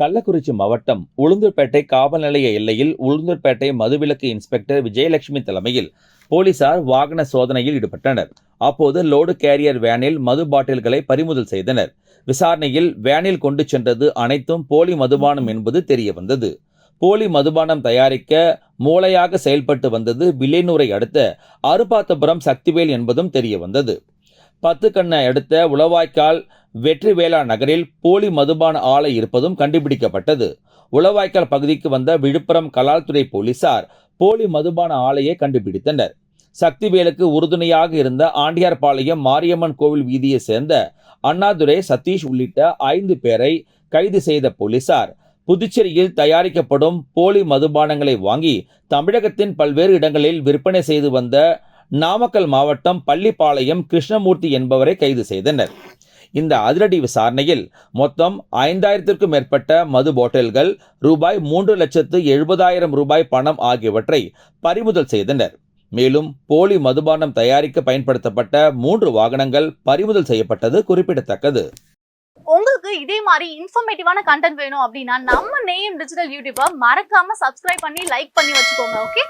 கள்ளக்குறிச்சி மாவட்டம் உளுந்தூர்பேட்டை காவல் நிலைய எல்லையில் உளுந்தூர்பேட்டை மதுவிலக்கு இன்ஸ்பெக்டர் விஜயலட்சுமி தலைமையில் போலீசார் வாகன சோதனையில் ஈடுபட்டனர். அப்போது லோடு கேரியர் வேனில் மது பாட்டில்களை பறிமுதல் செய்தனர். விசாரணையில் வேனில் கொண்டு சென்றது அனைத்தும் போலி மதுபானம் என்பது தெரியவந்தது. போலி மதுபானம் தயாரிக்க மூளையாக செயல்பட்டு வந்தது வில்லியனூரை அடுத்த அருப்பாத்தபுரம் சக்திவேல் என்பதும் தெரியவந்தது. பத்து கண்ணை அடுத்த உளவாய்க்கால் வெற்றிவேலா நகரில் போலி மதுபான ஆலை இருப்பதும் கண்டுபிடிக்கப்பட்டது. உளவாய்க்கால் பகுதிக்கு வந்த விழுப்புரம் கலால்துறை போலீசார் போலி மதுபான ஆலையை கண்டுபிடித்தனர். சக்திவேலுக்கு உறுதுணையாக இருந்த ஆண்டியார்பாளையம் மாரியம்மன் கோவில் வீதியை சேர்ந்த அண்ணாதுரை சதீஷ் உள்ளிட்ட ஐந்து பேரை கைது செய்த போலீசார். புதுச்சேரியில் தயாரிக்கப்படும் போலி மதுபானங்களை வாங்கி தமிழகத்தின் பல்வேறு இடங்களில் விற்பனை செய்து வந்த நாமக்கல் மாவட்டம் பள்ளிப்பாளையம் கிருஷ்ணமூர்த்தி என்பவரை கைது செய்தனர். இந்த அதிரடி விசாரணையில் மொத்தம் ஐந்தாயிரத்திற்கும் மேற்பட்ட மது பாட்டில்கள் ரூபாய் மூன்று லட்சத்து எழுபதாயிரம் ரூபாய் பணம் ஆகியவற்றை பறிமுதல் செய்தனர். மேலும் போலி மதுபானம் தயாரிக்க பயன்படுத்தப்பட்ட மூன்று வாகனங்கள் பறிமுதல் செய்யப்பட்டது குறிப்பிடத்தக்கது. உங்களுக்கு இதே மாதிரி இன்ஃபர்மேட்டிவான கண்டென்ட் வேணும் அப்படின்னா நம்ம நேம் டிஜிட்டல் யூடியூப்பை மறக்காம சப்ஸ்கிரைப் பண்ணி லைக் பண்ணி வச்சுக்கோங்க ஓகே